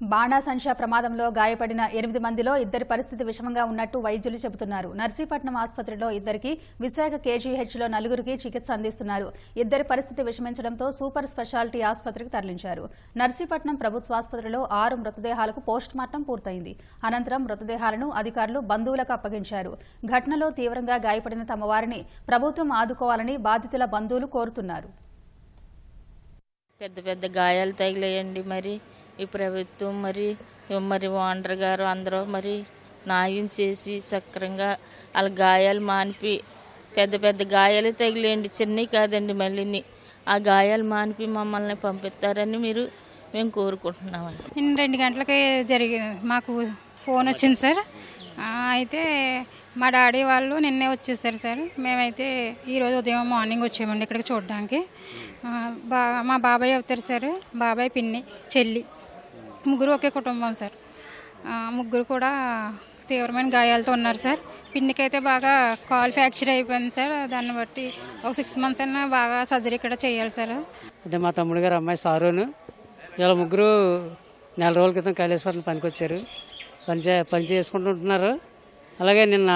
బాణాసంచా ప్రమాదంలో గాయపడిన ఎనిమిది మందిలో ఇద్దరి పరిస్థితి విషమంగా ఉన్నట్టు వైద్యులు చెబుతున్నారు. నర్సీపట్నం ఆసుపత్రిలో ఇద్దరికి విశాఖ కేజీహెచ్లో నలుగురికి చికిత్స అందిస్తున్నారు. ఇద్దరి పరిస్థితి విషమించడంతో సూపర్ స్పెషాలిటీ ఆసుపత్రికి తరలించారు. నర్సీపట్నం ప్రభుత్వ ఆసుపత్రిలో ఆరు మృతదేహాలకు పోస్టుమార్టం పూర్తయింది. అనంతరం మృతదేహాలను అధికారులు బంధువులకు అప్పగించారు. ఘటనలో తీవ్రంగా గాయపడిన తమ వారిని ప్రభుత్వం ఆదుకోవాలని బాధితుల బంధువులు కోరుతున్నారు. పెద్ద పెద్ద గాయాలు తగిలేయండి మరి. ఈ ప్రభుత్వం మరి మరి ఓనర్ గారు అందరూ మరి న్యాయం చేసి సక్రంగా వాళ్ళ గాయాలు మానిపి పెద్ద పెద్ద గాయాలు తగిలేయండి. చిన్నవి కాదండి మళ్ళీ ఆ గాయాలు మానిపి మమ్మల్ని పంపిస్తారని మీరు మేము కోరుకుంటున్నామండి. రెండు గంటలకి జరిగి మాకు ఫోన్ వచ్చింది సార్. అయితే మా డాడీ వాళ్ళు నిన్నే వచ్చేసారు సార్. మేమైతే ఈరోజు ఉదయం మార్నింగ్ వచ్చామండి ఇక్కడికి చూడడానికి. బా మా బాబాయ్ అవుతారు సార్. బాబాయ్ పిన్ని చెల్లి. ముగ్గురు ఒకే కుటుంబం సార్. ముగ్గురు కూడా తీవ్రమైన గాయాలతో ఉన్నారు సార్. పిన్నికి అయితే బాగా కాల్ ఫ్రాక్చర్ అయిపోయింది సార్. దాన్ని బట్టి ఒక సిక్స్ మంత్స్ అయినా బాగా సర్జరీ కూడా చేయాలి సార్. అంటే మా తమ్ముడు గారు అమ్మాయి సారును. ఇలా ముగ్గురు నెల రోజుల క్రితం కైలాసపట్నం పనికి పనిచే పని చేసుకుంటుంటున్నారు చేసుకుంటూ ఉంటున్నారు. అలాగే నిన్న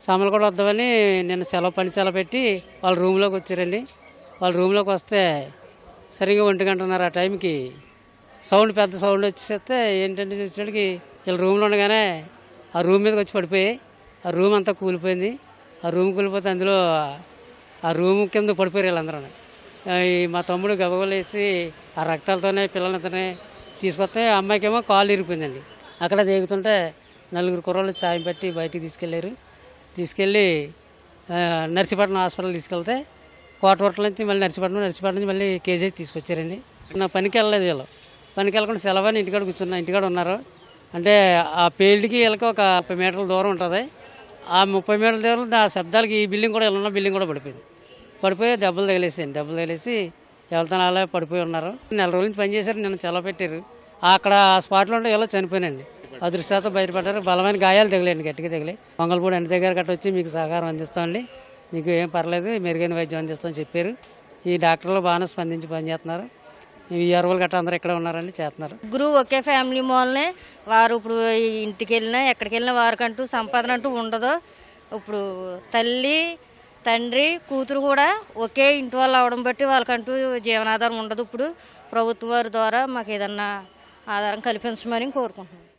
సామాన్లు కూడా వద్దామని నిన్న సెలవు పని సెలవు పెట్టి వాళ్ళ రూమ్లోకి వచ్చారండి. వాళ్ళ రూమ్లోకి వస్తే సరిగ్గా ఒంటి గంటన్నర ఆ టైంకి. సౌండ్ పెద్ద సౌండ్ వచ్చేస్తే ఏంటంటే చూసేటికి వీళ్ళ రూమ్లో ఉండగానే ఆ రూమ్ మీదకి వచ్చి పడిపోయి ఆ రూమ్ అంతా కూలిపోయింది. ఆ రూమ్ కూలిపోతే అందులో ఆ రూమ్ కింద పడిపోయారు వీళ్ళందరూ. మా తమ్ముడు గబగబలేసి ఆ రక్తాలతోనే పిల్లలతోనే తీసుకొస్తే అమ్మాయికేమో కాలు ఇరిగిపోయిందండి. అక్కడ దిగుతుంటే నలుగురు కుర్రోళ్ళు చాయం పెట్టి బయటికి తీసుకెళ్ళారు తీసుకెళ్ళి నర్సీపట్నం హాస్పిటల్ తీసుకెళ్తే కోటవరట్ల నుంచి మళ్ళీ నర్సీపట్నం నర్సీపట్నం నుంచి మళ్ళీ కేజీ తీసుకొచ్చారండి. నా పనికి వెళ్ళలేదు వీళ్ళు. పనికి వెళ్ళకుండా సెలవని ఇంటికాడ కూర్చున్నా ఇంటికాడ ఉన్నారు. అంటే ఆ ఫీల్డ్కి వీళ్ళకి ఒక ముప్పై మీటర్ల దూరం ఉంటుంది. ఆ ముప్పై మీటర్ల దూరం ఆ శబ్దాలకి ఈ బిల్డింగ్ కూడా ఇలా ఉన్న బిల్డింగ్ కూడా పడిపోయింది. పడిపోయి దెబ్బలు తగిలేసాయండి. దెబ్బలు తగిలేసి వెళ్తాను అలా పడిపోయి ఉన్నారు. నెల రోజుల నుంచి పనిచేశారు నిన్న సెలవు పెట్టారు. అక్కడ ఆ స్పాట్లో ఉంటే ఎలా చనిపోయినండి అదృష్టాతో బయటపడ్డారు. బలమైన గాయాలు తగిలేండి గట్టిగా తగిలి మంగళపూడి అన్ని దగ్గర గట్ట వచ్చి మీకు సహకారం అందిస్తామండి. మీకు ఏం పర్లేదు మెరుగైన వైద్యం అందిస్తామని చెప్పారు. ఈ డాక్టర్లు బాగానే స్పందించి పనిచేస్తున్నారు. ఈ అరవలు గట్ట అందరూ ఇక్కడ ఉన్నారండి చేస్తున్నారు. గురువు ఒకే ఫ్యామిలీ మూలనే వారు ఇప్పుడు ఇంటికి వెళ్ళినా ఎక్కడికి వెళ్ళినా వారికంటూ సంపాదన అంటూ ఉండదు. ఇప్పుడు తల్లి తండ్రి కూతురు కూడా ఒకే ఇంటి వాళ్ళు అవడం బట్టి వాళ్ళకంటూ జీవనాధారం ఉండదు. ఇప్పుడు ప్రభుత్వం వారి ద్వారా మాకు ఏదన్నా ఆధారం కల్పించమని కోరుకుంటున్నాను.